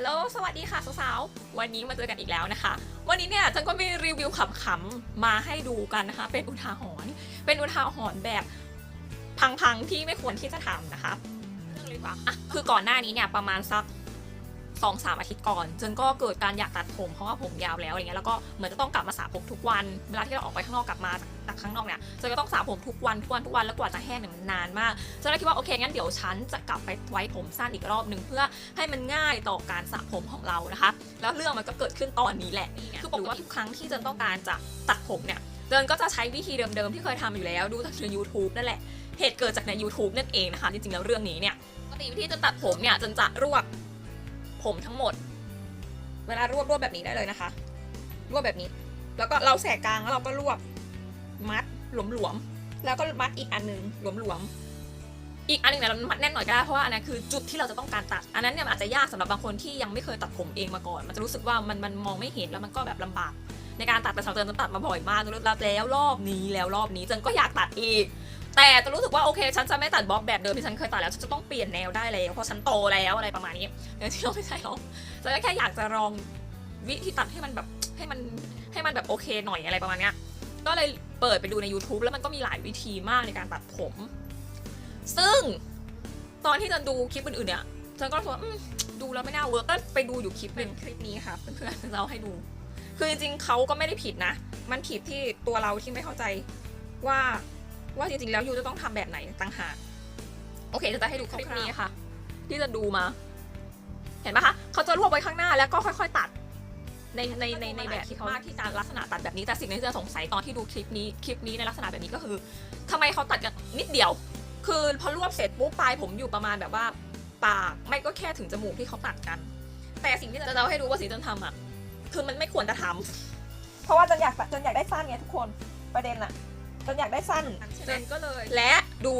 ฮัลโหล สวัสดีค่ะสาวๆ วันนี้มาเจอกันอีกแล้วนะคะ วันนี้เนี่ยจันก็มีรีวิวขำๆมาให้ดูกันนะคะ เป็นอุทาหรณ์เป็นอุทาหรณ์แบบพังๆที่ไม่ควรที่จะทำนะคะเรื่องเลยดีกว่าอะคือก่อนหน้านี้เนี่ยประมาณสัก สองสามอาทิตย์ก่อน จนก็เกิดการอยากตัดผมเพราะว่าผมยาวแล้วอะไรเงี้ยแล้วก็เหมือนจะต้องกลับมาสระผมทุกวัน เวลาที่เราออกไปข้างนอกกลับมาจากข้างนอกเนี่ยจนก็ต้องสระผมทุกวันทุกวันทุกวันแล้วกว่าจะแห้งเนี่ยมันนานมากฉันเลยคิดว่าโอเคงั้นเดี๋ยวฉันจะกลับไปไว้ผมสั้นอีกรอบหนึ่งเพื่อให้มันง่ายต่อการสระผมของเรานะคะ แล้วเรื่องมันก็เกิดขึ้นตอนนี้แหละคือปกติทุกครั้งที่เจนต้องการจะตัดผมเนี่ยเจนก็จะใช้วิธีเดิมๆที่เคยทำอยู่แล้วดูจากใน YouTube นั่นแหละเหตุเกิดจากใน YouTube นั่นเองนะคะจริงๆแล้วเรื่องนี้เนี่ยปกติวิธีจะตัดผมเนี่ยจนจะรวบ ผมทั้งหมด เวลารวบรวบแบบนี้ได้เลยนะคะ รวบแบบนี้ แล้วก็เราแสกกลางแล้วเราก็รวบมัดหลวมๆแล้วก็มัดอีกอันนึงหลวมๆอีกอันหนึงเนี่ยเรามัดแน่นหน่อยก็ได้เพราะว่าอันนั้นคือจุดที่เราจะต้องการตัด อันนั้นเนี่ยอาจจะยากสำหรับ บางคนที่ยังไม่เคยตัดผมเองมาก่อน มันจะรู้สึกว่ามันมันมองไม่เห็นแล้วมันก็แบบลำบาก ในการตัดแต่สำหรับเจนจะตัดมาบ่อยมากรับแล้วรอบนี้แล้วรอบนี้เจนก็อยากตัดอีก แต่จะรู้สึกว่าโอเคฉันจะไม่ตัดบ๊อบแบบเดิมที่ฉันเคยตัดแล้วฉันจะต้องเปลี่ยนแนวได้แล้วเพราะฉันโตแล้วอะไรประมาณนี้แต่ที่เราไม่ใช่หรอกฉันก็แค่อยากจะลองวิธีตัดให้มันแบบให้มันให้มันแบบโอเคหน่อยอะไรประมาณนี้ก็เลยเปิดไปดูใน YouTube แล้วมันก็มีหลายวิธีมากในการตัดผม ซึ่งตอนที่จันดูคลิปอื่นๆเนี่ยจันก็รู้สึกว่าดูแล้วไม่น่าเวิร์กก็ไปดูอยู่คลิปหนึ่งคลิปนี้ค่ะเพื่อนๆเราให้ดู คือจริงๆเขาก็ไม่ได้ผิดนะ มันผิดที่ตัวเราที่ไม่เข้าใจว่าว่าจริงๆแล้วยูจะต้องทำแบบไหนต่างหากโอเคจะให้ดูคลิปนี้ค่ะ ที่จะดูมา เห็นไหมคะเขาจะรวบไว้ข้างหน้าแล้วก็ค่อย ๆ ตัด ในในในในแบบที่เขามากที่จะลักษณะตัดแบบนี้แต่สิ่งที่จะสงสัยตอนที่ดูคลิปนี้คลิปนี้ในลักษณะแบบนี้ก็คือทำไมเขาตัดกันนิดเดียว คือพอรวบเสร็จปุ๊บปลายผมอยู่ประมาณแบบว่าปากไม่ก็แค่ถึงจมูกที่เขาตัดกัน แต่สิ่งที่จะเล่าให้ดูว่าสิ่งที่จันทำอะ คือมันไม่ควรจะทำเพราะว่าจันอยากจันอยากได้สั้นไงทุกคนประเด็นอะจันอยากได้สั้นเจนก็เลย และดู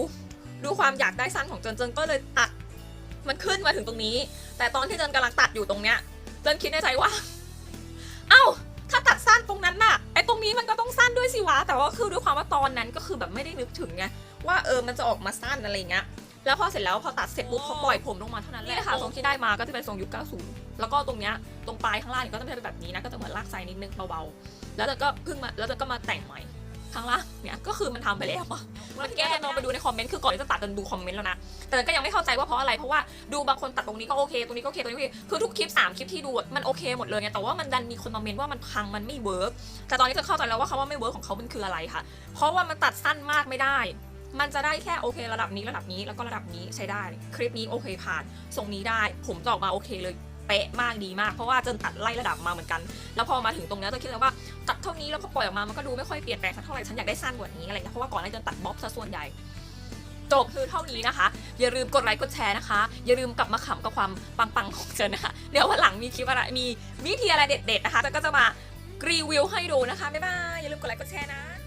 ดูความอยากได้สั้นของเจนเจนก็เลยตัดมันขึ้นมาถึงตรงนี้ แต่ตอนที่เจนกำลังตัดอยู่ตรงเนี้ยเจนคิดในใจว่า เอ้าถ้าตัดสั้นตรงนั้นน่ะไอ้ตรงนี้มันก็ต้องสั้นด้วยสิวะแต่ว่าคือด้วยความว่าตอนนั้นก็คือแบบไม่ได้นึกถึงไงว่าเออมันจะออกมาสั้นอะไรเงี้ยแล้วพอเสร็จแล้วพอตัดเสร็จปุ๊บเขาปล่อยผมลงมาเท่านั้นแหละนี่ค่ะทรงที่ได้มาก็จะเป็นทรงยุค 90 แล้วก็ตรงเนี้ยตรงปลายข้างล่างเนี่ยก็จะเป็นแบบนี้นะก็จะเหมือนลากไซนิดนึงเบาๆแล้วเธอก็เพิ่งมาแล้วเธอก็มาแต่งใหม่ข้างล่างเนี่ยก็คือมันทำไปแล้วมันแก้ลองไปดูในคอมเมนต์คือก่อนที่จะตัดจนดูคอมเมนต์แล้วนะแต่ก็ยังไม่เข้าใจว่าเพราะอะไรเพราะว่าดูบางคนตัดตรงนี้ก็โอเคตรงนี้ก็โอเคตรงนี้ก็โอเคคือทุกคลิป3คลิปที่ดูมันโอเคหมดเลยไงแต่ว่ามันดันมีคนมาเมนว่ามันพังมันไม่เวิร์กแต่ตอนนี้จะเข้าใจแล้วว่าคำว่าไม่เวิร์กของเขามันคืออะไรค่ะเพราะว่ามันตัดสั้นมากไม่ได้ มันจะได้แค่โอเค ระดับนี้ระดับนี้แล้วก็ระดับนี้ใช้ได้ คลิปนี้โอเคผ่านทรงนี้ได้ ผมจะออกมาโอเคเลย ป๊ะมากดีมาก เพราะว่าเจนตัดไล่ระดับมาเหมือนกัน แล้วพอมาถึงตรงนี้ยเจนคิดว่าตัดเท่านี้แล้วพอปล่อยออกมามันก็ดูไม่ค่อยเปลี่ยนแปลงสักเท่าไหร่ฉันอยากได้สั้นกว่านี้อะไรเงี้ยเพราะว่าก่อนหน้านี้เจนตัดบ๊อบซะส่วนใหญ่จบคือเท่านี้นะคะ อย่าลืมกดไลค์กดแชร์นะคะ อย่าลืมกลับมาขำกับความปังๆของเจนนะคะ เดี๋ยววันหลังมีคลิปอะไรมีวิธีอะไรเด็ดๆนะคะเจนก็จะมารีวิวให้ดูนะคะบ๊ายบายอย่าลืมกดไลค์กดแชร์นะ